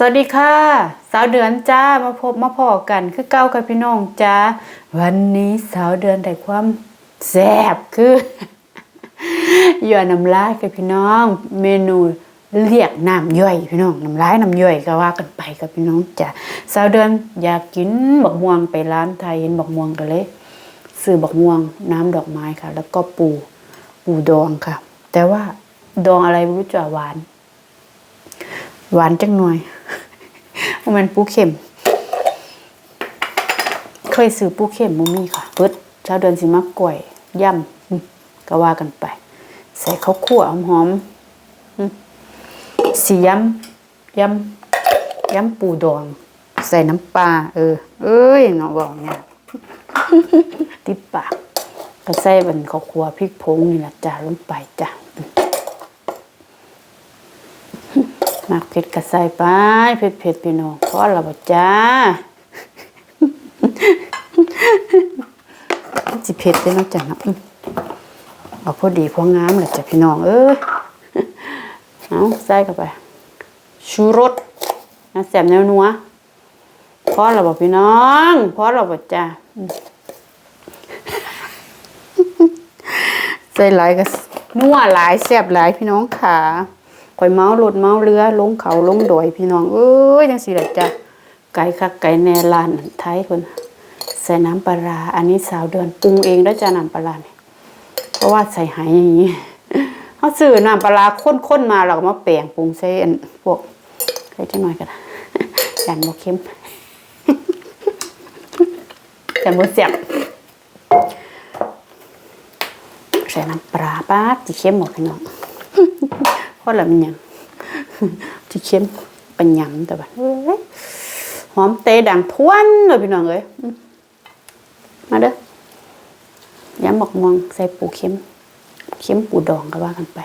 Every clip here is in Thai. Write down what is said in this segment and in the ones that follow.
สวัสดีค่ะ สาวเดือนจ้ามาพบมาพอกันคือเก้ากับพี่น้องจ้าวันนี้สาวเดือนได้ความแซ่บคือย่อนน้ำลายกับพี่น้อง เมนูเรียกน้ำย่อยพี่น้องน้ำลายน้ำย่อยก็ว่ากันไปกับพี่น้องจ้าสาวเดือนอยากกินบักม่วงไปร้านไทยเห็นบักม่วงกันเลยซื้อบักม่วงน้ำดอกไม้ค่ะ แล้วก็ปูปูดองค่ะ แต่ว่าดองอะไรไม่รู้จะหวาน หวานจังหน่อย มันปูเข็ม เคยซื้อปูเข็มมุมีค่ะเพิดเช้าเดือนสิมักกล้วยย่ำก็ว่ากันไป ใส่ข้าวคั่วหอมๆอืมสีย้ำย้ำย้ำปูดอง ใส่น้ำปลาเออ เอ้ยเนาะบอกเนี่ยติดปากก็ใส่เป็นข้าวคั่วพริกผงนี่แหละจ้าลงไปจ้ะ มักเผ็ดก็ใส่ไปเผ็ดเผ็ดพี่น้องพอละบ่จ้าสิเผ็ดได้นาะจ้ะเนะเอาพอดีพองามแหละจ้ะพี่น้องเอ้ยเอาใส่เข้าไป ชูรสนะแซ่บแนวนัวพอละบ่พี่น้องพอละบ่จ้าใส่หลายก็นัวหลายแซ่บหลายพี่น้องค่ะ ข่อยเมารถเมาเรือลงเขาลงดอยพี่น้องเอ้ยจังซี่แหละจ้ะไก่คักไก่แนลานไทยเพิ่นใส่น้ำปลาอันนี้สาวเดือนปรุงเองแล้วจ้ะน้ำปลาร้านี่ยเพราะว่าใส่หายอย่างนี้เฮาซื้อน้ำปลาร้าข้นๆมาแล้วก็มาแปลงปรุงใส่อันพวกใส่จังหน่อยก็ได้ยันบ่เค็มยันบ่แซ่บใส่น้ำปลาป้าดที่เข้มหมดพี่น้อง ราะละมันยังที่เข้มเป็นหยำแต่แบบหอมเตดังทวนเลยพี่น้องเอ้ยมาเด้อยำบักม่วงใส่ปูเค็มเค็มปูดองก็ว่ากันไป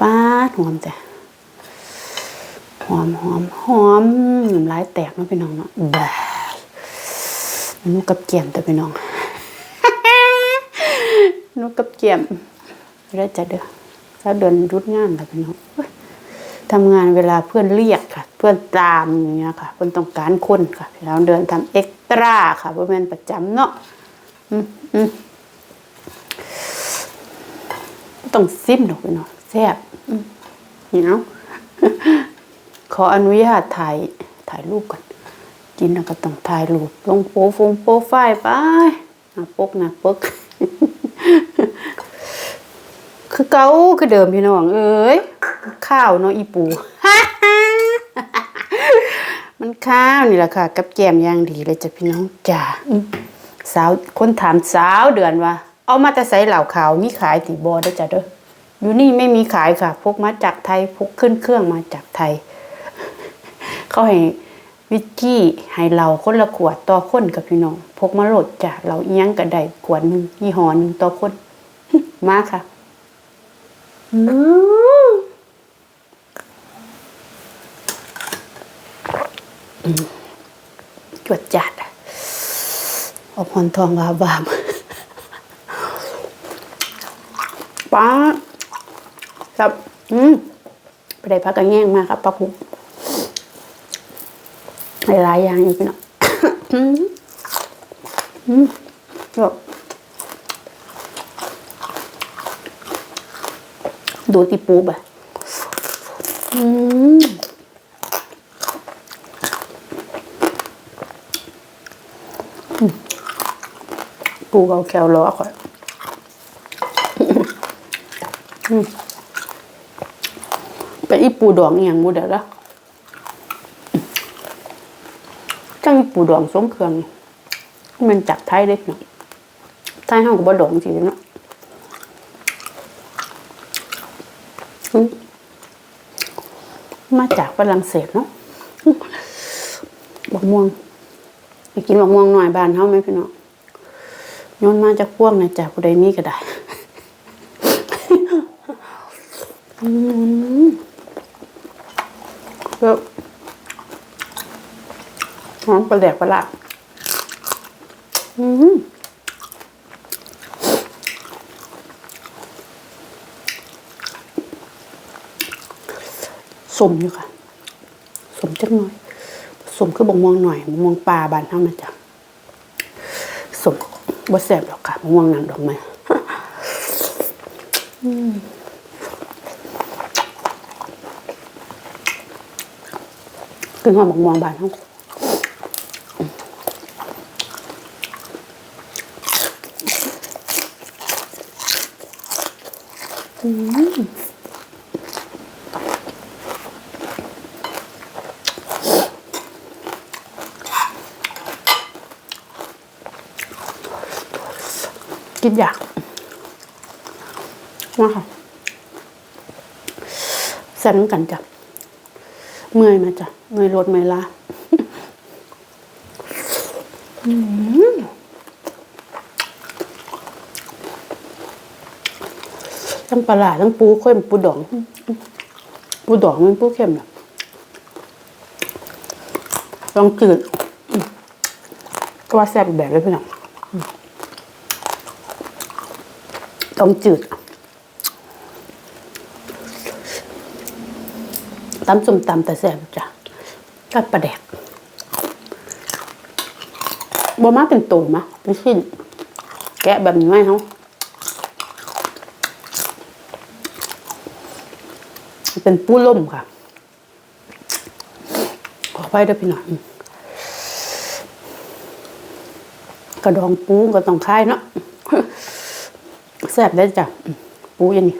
ป้าหอมแต่หอมหอมหอมน้ำลายแตกนาะพี่น้องเนาะบ้านนูกับเกียมแต่พี่น้องนกกับเจียมเด้จะเด้อ ถ้าเดินรุดงานค่ะพี่น้องทำงานเวลาเพื่อนเรียกค่ะ เพื่อนตามอย่างเงี้ยค่ะเพื่อนต้องการคนค่ะเราเดินทำเอ็กตร้าค่ะเพราะเป็นประจำเนาะอืมอืมต้องซิมดอกพี่น้องแซ่บอืมนี่เนาะขออนุญาตถ่ายถ่ายรูปก่อน กินแล้วก็ต้องถ่ายรูป ลงโปรฟงโปรไฟล์ไปหน้าปกหน้าปก คือ เก่าคือเดิมพี่น้อง เอ้ยข้าวเนาะอีปูมันข้าวนี่แหละค่ะ กับแกมอย่างดีเลยจ้ะพี่น้องจ้าอืมสาวคนถามสาวเดือนว่า เอามาแต่ใส่เหล่าขาวมีขายตีบอได้อจ้ะเด้ออยู่นี่ไม่มีขายค่ะ พกมาจากไทยพกขึ้นเครื่องมาจากไทย เขาให้วิกกี้ให้เราคนละขวดต่อคนกับพี่น้อง พกมาโหลดจ้ะเราเอียงก็ได้ขวดหนึ่งยี่ห้อหนึ่งต่อคน มาค่ะอืมอืม จวดจัดอะเอาพรทองวาบามป้าครับอืมไปได้พักกันแง่งมากครับปักบุกหลายๆอย่างอยู่พี่น้องอืมอืม แบบดูตีปูบอืมอืมปูเอาแคลล้อก่อนอืมเป็นอีปูดองอย่างมูเดี๋ยวละจังปูดองสมเครื่องมันจากไทยเด็กเนาะไทยห้องก็บ่ดองจริงเนาะอืม มาจากฝรั่งเศสเนาะบักม่วงไปกินบักม่วงหน่อยบานเฮาไหมพี่น้องโยนมาจากพวกนะจากผู้ใดมีก็ได้อืมแล้วหอมปลาแดกปลาละอืม สมอยู่ค่ะสมจักหน่อยสมคือบงม่วงหน่อยบะม่วงปลาบานเท่านะจ๊ะสมบ่แซ่บหรอกค่ะบะม่วงน้ำดอกไม้กินหอมบงม่วงบานเท่า กินอยากมาค่ะแซ่บน้ำกันจ้ะเมื่อยไหมาจ้ะเมื่อยรถเมื่อยลาอืมทั้งปลาทั้งปูเข้มปูดอง ปูดองมันปูเข้มน่ะลองจืดอืมก็ว่าแซ่บแบบเลยพี่น้องอืม ต้องจืดตำส้มตำแต่แซ่บจ้ะกับปลาแดกบ่มาเป็นตัวมะเป็นชิ้น แกะแบบนี้ไหมเฮาเป็นปูล่มค่ะ ขอไปด้วยพี่หน่อยกระดองปูก็ต้องคายเนาะ ซ่บได้จ้ะปูอย่างนี้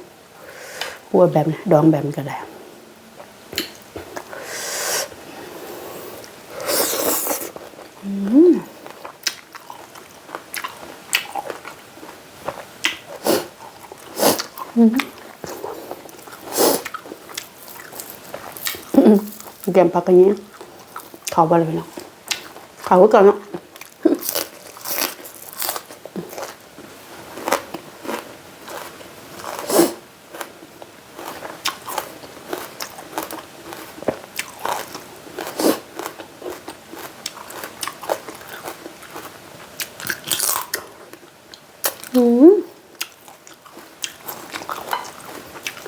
ปูแบบนี้ดองแบบนี้ก็ได้เตรียมผักกันนี้เขาไปเลยเนาะเขาไว้ก่อนเนาะอืมเพื่อนกัดดิบปู หลุดมือแบบมึงตาเลยพี่น้องเมื่อยเล็กนอนมา เป็นบ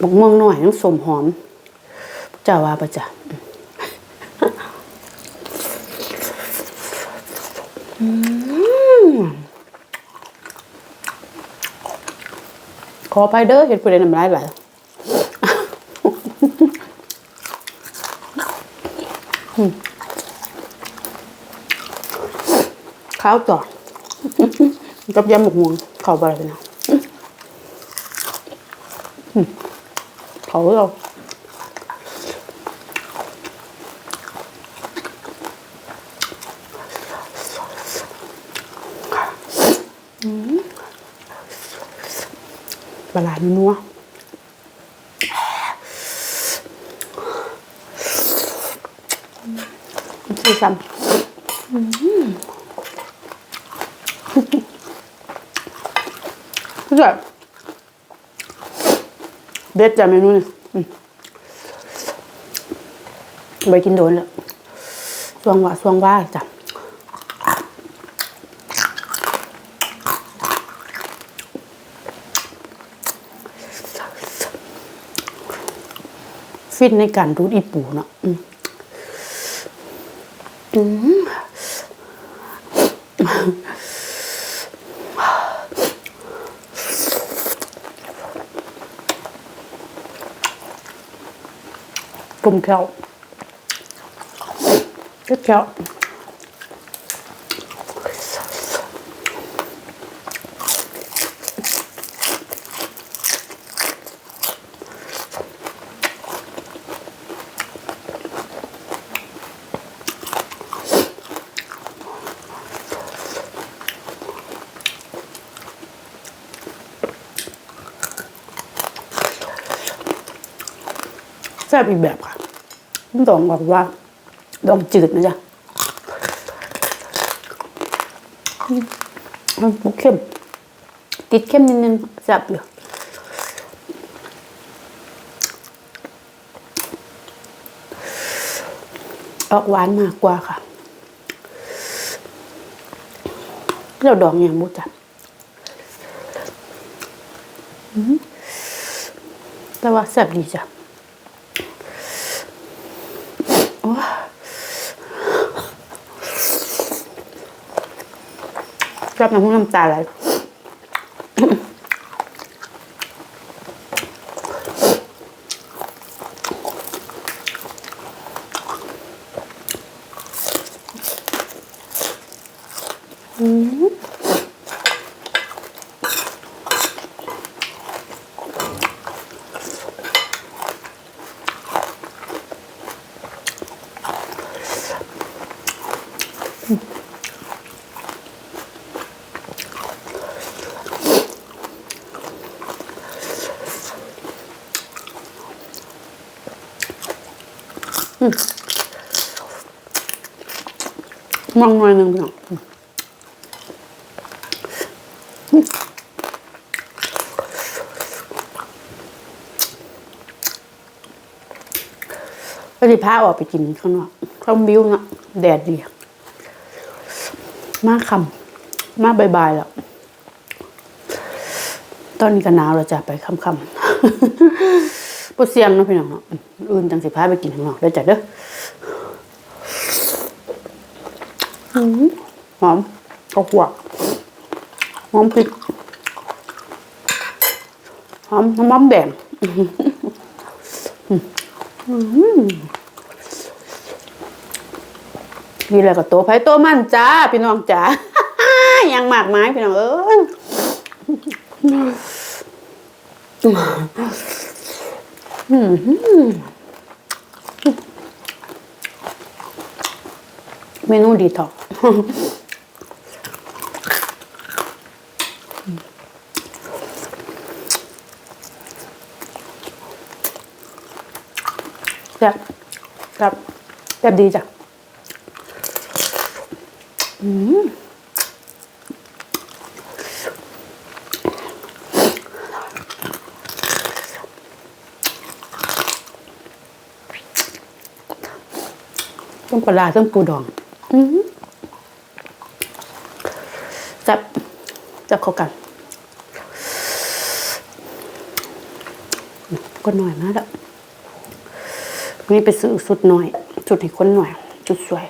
บักม่วงหน่อยต้องสมหอมเจ้าว่าประจ้ะขออภัยเด้อเห็นผู้ใดน้ำลายไหลข้าวต่อกับยำหมกม่วงเข้าไปเลยนะ อืมเขาเราปลาร้านัวสีสันคือแบบ เด็ดจ้ะเมนูนี่อืมไปกินโดนแล้วสวงว่าสวงว่าจ้ะฟิตในการรูดอีปูเนาะอืม อืมกลมแก้ ดองบอกว่า ดองจืดนะจ๊ะมันเข้ม ติดเข้มนิดนึงแซ่บอยู่ออกหวานมากกว่าค่ะเราดองอย่างบุจ้ะอืมแต่ว่าแซ่บดีจ้ะโอ้ย ชอบน้ำพุน้ำตาไหล มองหน่อยหนึ่งพี่น้องก็จะพาออกไปกินข้างนอกข้างบิวเนาะแดดดี มากคำมากบายๆแล้ว ตอนนี้ก็หนาวแล้วจ้ะไปค่ำๆ ปวดเสียงเนาะพี่น้องเนาะอื่นจังสิพาไปกินข้างนอกได้จ้ะเด้อหอมข้าวคั่วหอมพริกหอมน้ำมันแบ่งนี่แหละก็ตัวไผ่ตัวมันจ้า พี่น้องจ้ายังมากไม้พี่น้องเอ้ย เมนูดีท็อกแบบแบบแบบดีจ้ะอืม ต้มปลาร้าต้มปูดองอืมจับจับเข้ากันก็หน่อยมากแล้วนี่ไปซื้อสุดหน่อย สุดให้คนหน่อย จุดสวย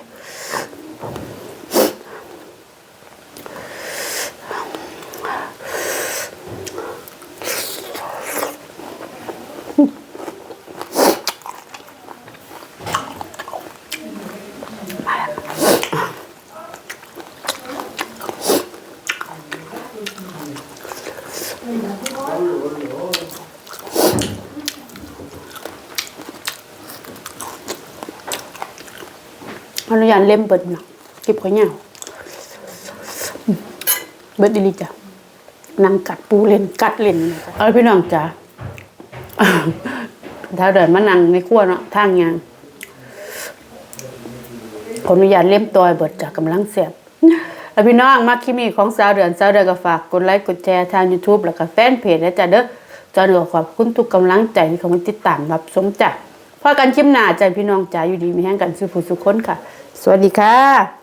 อนุญาตเล่มเบิดเนาะก็บข้อยเหงาอืมเบิดดีลีจ้ะนั่งกัดปูเล่นกัดเล่นเลยจ้ะเอพี่น้องจ้ะถ้าเดินมานั่งในครัวเนาะทางยางขออนุญาตเล่มตอยเบิดจ้ะกำลังเสียบแล้วพี่น้องมาคลิปนี้ของสาวเดือนสาวเดือนก็ฝากกดไลค์กดแชร์ทาง YouTube แล้วก็แฟนเพจนะจ๊ะเด้อจอนก็ขอบคุณทุกกำลังใจที่เขามาติดตามรับชมจ้ะ พอกันชิมหน้าจ้ะพี่น้องจ๋าอยู่ดีมีแห้งกันสุขสุขคนค่ะ สวัสดีค่ะ